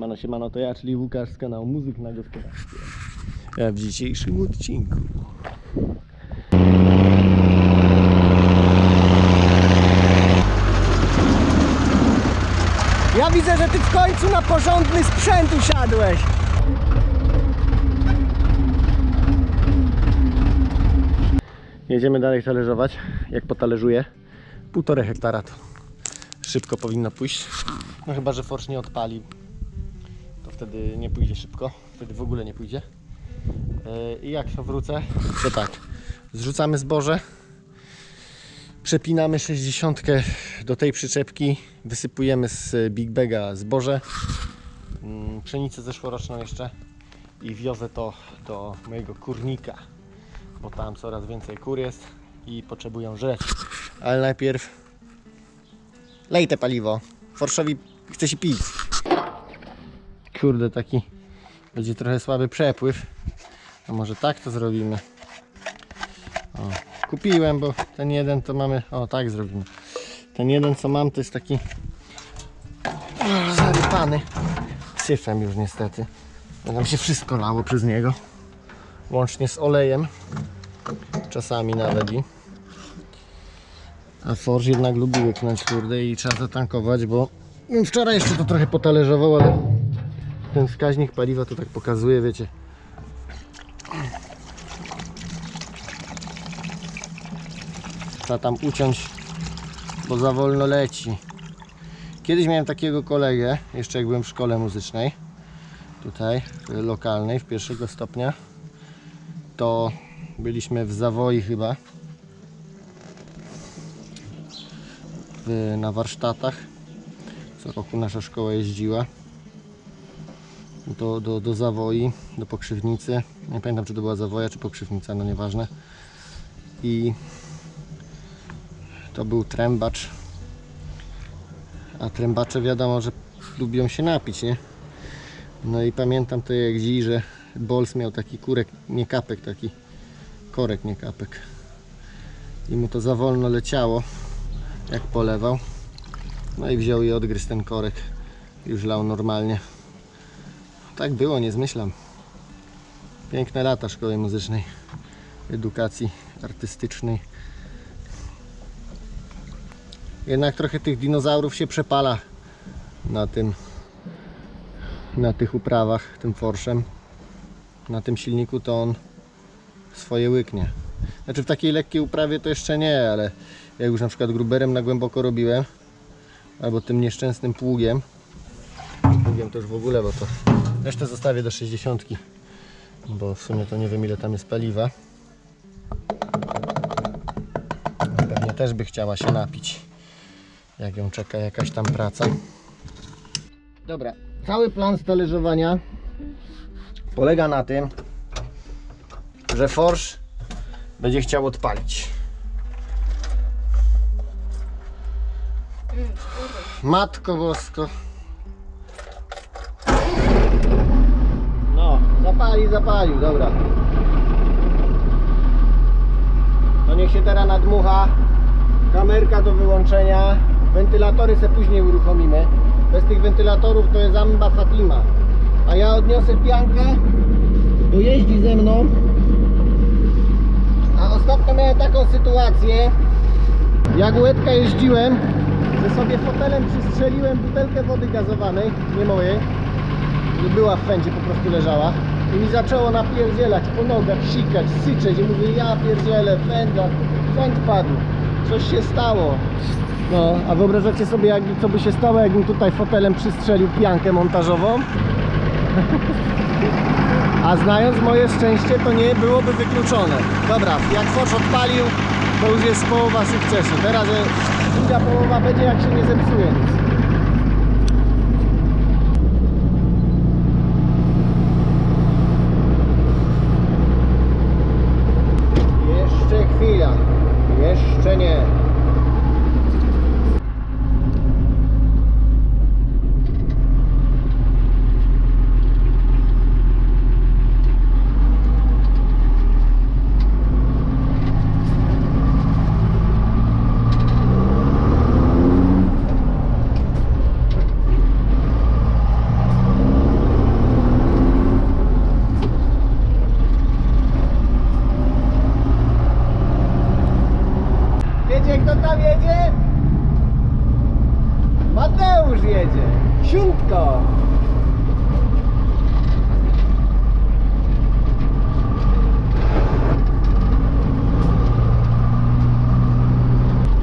Siemano, siemano, to ja, czyli Łukasz z kanału Muzyk na Gospodarstwie. W dzisiejszym odcinku. Ja widzę, że ty w końcu na porządny sprzęt usiadłeś. Jedziemy dalej talerzować. Jak potalerzuję, półtorej hektara to szybko powinno pójść. No chyba, że forsz nie odpali, to wtedy nie pójdzie szybko. Wtedy w ogóle nie pójdzie. Yy, I jak wrócę, to tak. Zrzucamy zboże, przepinamy 60 do tej przyczepki, wysypujemy z Big Baga zboże, mm, pszenicę zeszłoroczną jeszcze i wiozę to do mojego kurnika, bo tam coraz więcej kur jest i potrzebują żreć. Ale najpierw lej te paliwo. Forszowi chce się pić. Kurde, taki będzie trochę słaby przepływ. A może tak to zrobimy? O, kupiłem, bo ten jeden to mamy. O, tak zrobimy. Ten jeden co mam to jest taki zarypany syfem już niestety. Bo Nam się wszystko lało przez niego. Łącznie z olejem. Czasami nawet i. A Forge jednak lubi łyknąć kurde i trzeba zatankować, bo wczoraj jeszcze to trochę potalerzował, ale ten wskaźnik paliwa to tak pokazuje, wiecie. Trzeba tam uciąć, bo za wolno leci. Kiedyś miałem takiego kolegę, jeszcze jak byłem w szkole muzycznej, tutaj, y, lokalnej, w pierwszego stopnia, to byliśmy w Zawoi chyba, w, na warsztatach. Co roku nasza szkoła jeździła do, do, do Zawoi, do Pokrzywnicy. Nie pamiętam, czy to była Zawoja, czy Pokrzywnica, no nieważne. I to był trębacz. A trębacze wiadomo, że lubią się napić, nie? No i pamiętam to jak dziś, że Bols miał taki kurek, nie kapek, taki korek, nie kapek. I mu to za wolno leciało jak polewał. No i wziął i odgryzł ten korek. Już lał normalnie. Tak było, nie zmyślam. Piękne lata szkoły muzycznej, edukacji artystycznej. Jednak trochę tych dinozaurów się przepala na tym, na tych uprawach, tym forszem. Na tym silniku to on swoje łyknie. Znaczy w takiej lekkiej uprawie to jeszcze nie, ale jak już na przykład gruberem na głęboko robiłem, albo tym nieszczęsnym pługiem, pługiem to już w ogóle, bo to resztę zostawię do 60, bo w sumie to nie wiem ile tam jest paliwa. Pewnie też by chciała się napić, jak ją czeka jakaś tam praca. Dobra, cały plan stależowania polega na tym, że forsz będzie chciał odpalić. Matko Bosko. No, zapali, zapalił, dobra. To niech się teraz nadmucha. Kamerka do wyłączenia. Wentylatory se później uruchomimy. Bez tych wentylatorów to jest Amba Fatima. A ja odniosę piankę, bo jeździ ze mną. A ostatnio miałem taką sytuację, jak łydka jeździłem, że sobie fotelem przystrzeliłem butelkę wody gazowanej, nie mojej, nie była w fędzie, po prostu leżała i mi zaczęło napierdzielać po nogach, sikać, syczeć i mówię, ja pierdzielę, fęda, fęd padł, coś się stało. No, a wyobrażacie sobie, jak, co by się stało, jakbym tutaj fotelem przystrzelił piankę montażową? A znając moje szczęście, to nie byłoby wykluczone. Dobra, jak Forge odpalił, to już jest połowa sukcesu. Teraz e, druga połowa będzie, jak się nie zepsuje nic.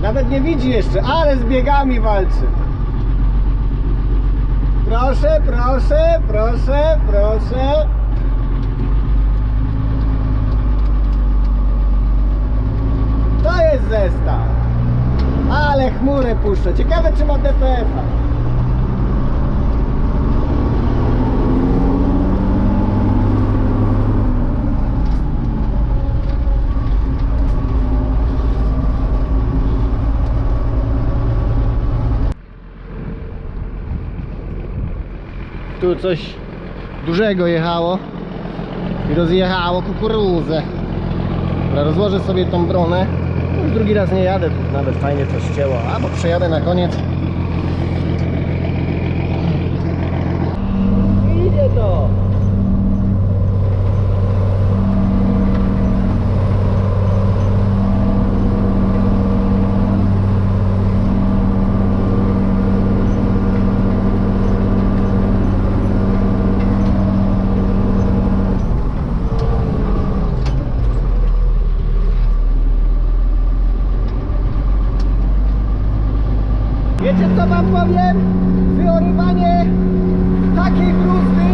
Nawet nie widzi jeszcze, ale z biegami walczy. Proszę, proszę, proszę, proszę. To jest zestaw. Ale chmurę puszczę. Ciekawe czy ma DPF-a. Tu coś dużego jechało i rozjechało kukuruzę. Dobra, rozłożę sobie tą bronę. Już drugi raz nie jadę, nawet fajnie to ścięło. Albo przejadę na koniec. Idzie to! Wiecie co wam powiem? Wyorywanie takiej bruzdy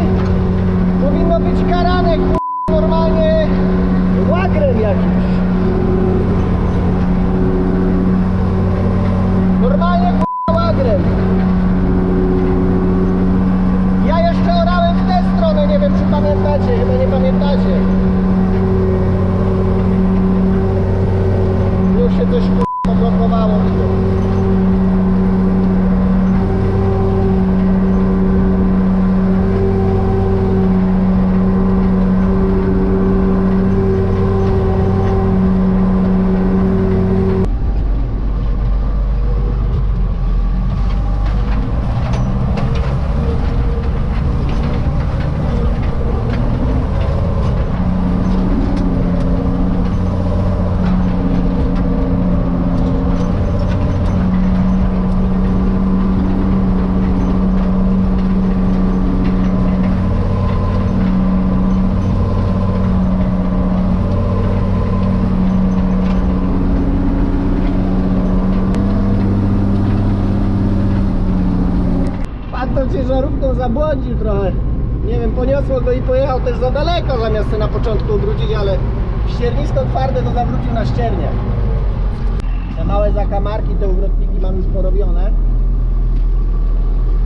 powinno być karane k***a, normalnie łagrem jakimś. Normalnie k***a, łagrem. Ja jeszcze orałem w tę stronę, nie wiem czy pamiętacie, chyba nie pamiętacie. Już się coś k***a, poblokowało. Pan ciężarówką zabłądził trochę. Nie wiem, poniosło go i pojechał też za daleko zamiast się na początku obrócić, ale ściernisko twarde to zawrócił na ściernie. Te małe zakamarki, te uwrotniki mam już porobione.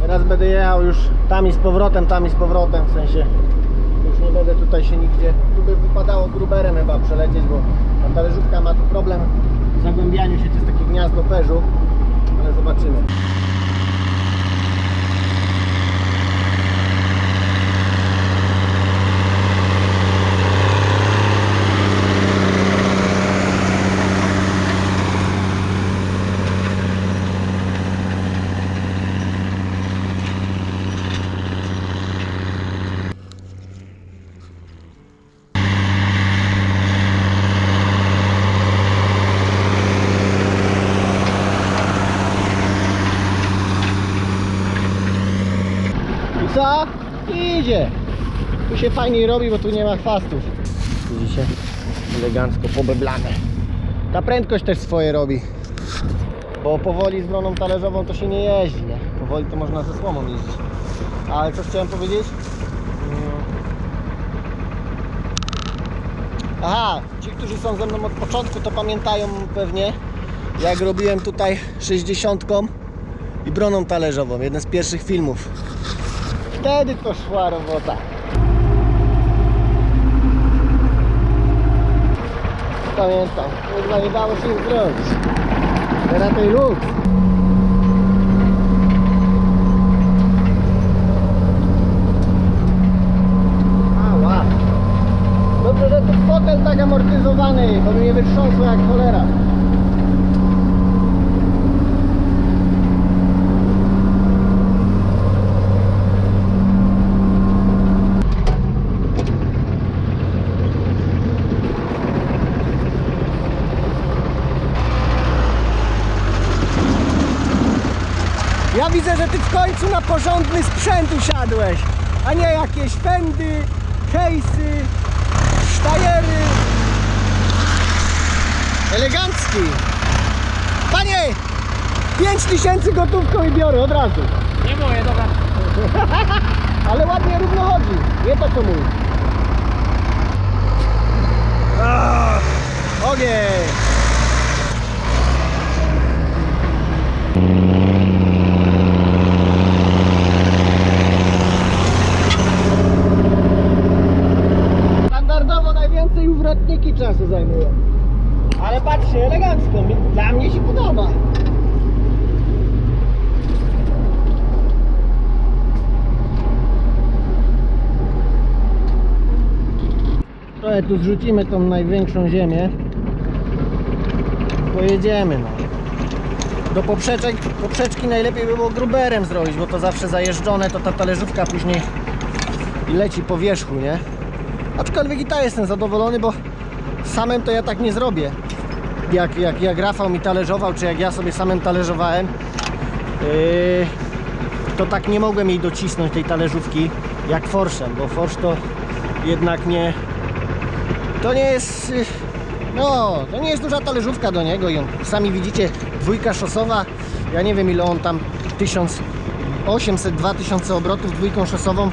Teraz będę jechał już tam i z powrotem, tam i z powrotem, w sensie już nie będę tutaj się nigdzie, tu by wypadało gruberem chyba przelecieć, bo ta talerzówka ma tu problem w zagłębianiu się, to jest takie gniazdo perzu, ale zobaczymy. I? Idzie. Tu się fajniej robi, bo tu nie ma chwastów. Widzicie? Elegancko pobeblane. Ta prędkość też swoje robi. Bo powoli z broną talerzową to się nie jeździ, nie? Powoli to można ze słomą jeździć. Ale co chciałem powiedzieć? Mm. Aha, ci, którzy są ze mną od początku, to pamiętają pewnie, jak robiłem tutaj 60 i broną talerzową. Jeden z pierwszych filmów. Wtedy to szła robota. Pamiętam, kurwa nie dało się nic zrobić. Teraz tej. Ała. Dobrze, że tu fotel tak amortyzowany, bo mnie wytrząsło jak cholera. Ja widzę, że ty w końcu na porządny sprzęt usiadłeś, a nie jakieś fendy, case'y, sztajery. Elegancki. Panie, 5 tysięcy gotówką i biorę od razu. Nie moje, dobra. Ale ładnie równo chodzi. Nie to co mój. Ah, Ogień! Czasu zajmują. Ale patrzcie, elegancko. Dla mnie się podoba. Trochę tu zrzucimy tą największą ziemię. Pojedziemy no. Do poprzeczek, poprzeczki najlepiej by było gruberem zrobić, bo to zawsze zajeżdżone, to ta talerzówka później leci po wierzchu, nie? Aczkolwiek i tak jestem zadowolony, bo samym to ja tak nie zrobię. Jak, jak, jak Rafał mi talerzował, czy jak ja sobie samym talerzowałem, yy, to tak nie mogłem jej docisnąć tej talerzówki jak forszem, bo forsz to jednak nie, to nie jest. No, to nie jest duża talerzówka do niego i sami widzicie, dwójka szosowa. Ja nie wiem ile on tam 1800-2000 obrotów dwójką szosową.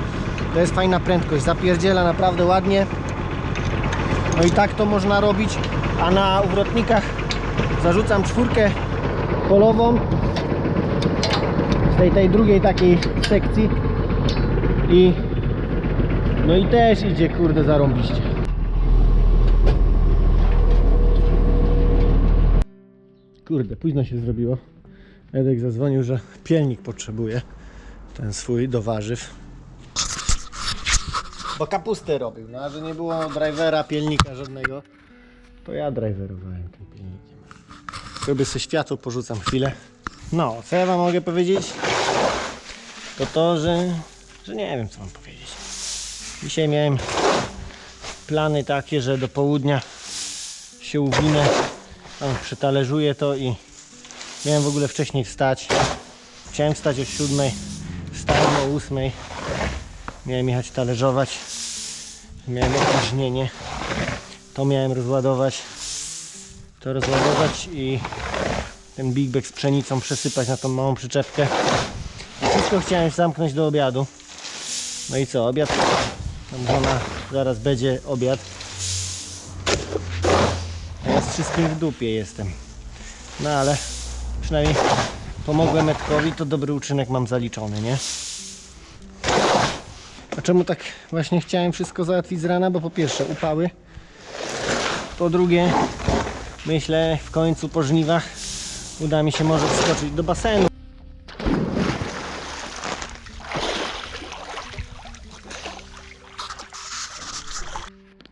To jest fajna prędkość. Zapierdziela naprawdę ładnie. No i tak to można robić. A na uwrotnikach zarzucam czwórkę polową z tej, tej drugiej takiej sekcji i no i też idzie kurde zarąbiście. Kurde, późno się zrobiło. Edek zadzwonił, że pielnik potrzebuje. Ten swój do warzyw. Bo kapustę robił, no a że nie było drivera, pielnika żadnego, to ja driverowałem tym pielnikiem. Robię sobie światło, porzucam chwilę. No, co ja wam mogę powiedzieć? To to, że, że nie wiem co mam powiedzieć. Dzisiaj miałem plany takie, że do południa się uwinę, tam przetalérzuję to i miałem w ogóle wcześniej wstać. Chciałem wstać o 7, wstałem o 8. Miałem jechać talerzować. Miałem opóźnienie. To miałem rozładować. To rozładować i ten big bag z pszenicą przesypać na tą małą przyczepkę. Wszystko chciałem zamknąć do obiadu. No i co, obiad? Tam żona zaraz będzie obiad. Ja z wszystkim w dupie jestem. No ale przynajmniej pomogłem Edkowi, to dobry uczynek mam zaliczony, nie? Czemu tak właśnie chciałem wszystko załatwić z rana? Bo po pierwsze upały, po drugie myślę w końcu po żniwach uda mi się może wskoczyć do basenu.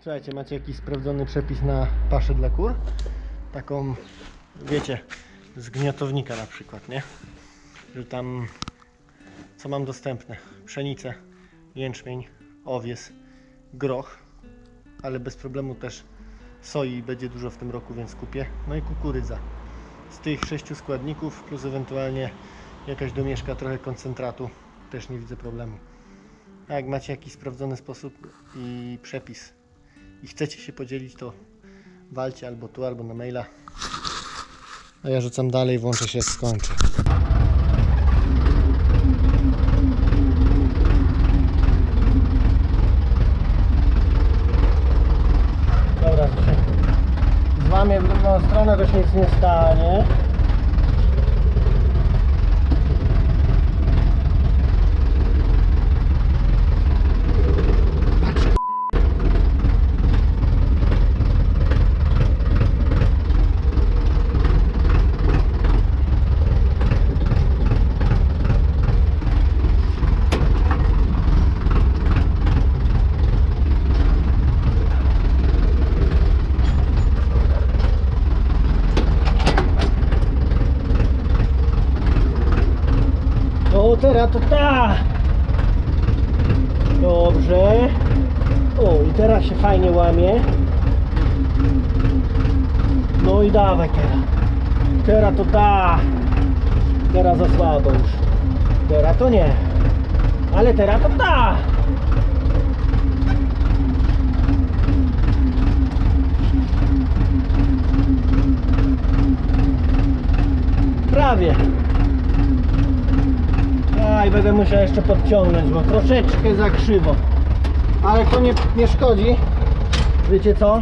Słuchajcie, macie jakiś sprawdzony przepis na paszę dla kur? Taką, wiecie, z gniotownika na przykład, nie? Że tam, co mam dostępne? Pszenicę, jęczmień, owies, groch, ale bez problemu też soi będzie dużo w tym roku, więc kupię. No i kukurydza. Z tych sześciu składników, plus ewentualnie jakaś domieszka trochę koncentratu, też nie widzę problemu. A jak macie jakiś sprawdzony sposób i przepis i chcecie się podzielić, to walcie albo tu, albo na maila. A ja rzucam dalej, włączę się skończę. Dobra, złamię w drugą stronę, to się nic nie stanie. O, teraz to ta! Dobrze. O, i teraz się fajnie łamie. No i dawaj teraz. Teraz to ta! Teraz za słabo już. Teraz to nie. Ale teraz to ta. Prawie. Będę musiał jeszcze podciągnąć, bo troszeczkę za krzywo. Ale to nie, nie szkodzi. Wiecie co?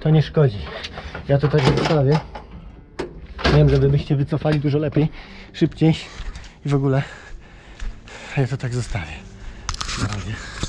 To nie szkodzi. Ja to tak zostawię. Wiem, że byście wycofali dużo lepiej, szybciej i w ogóle. Ja to tak zostawię. Na razie.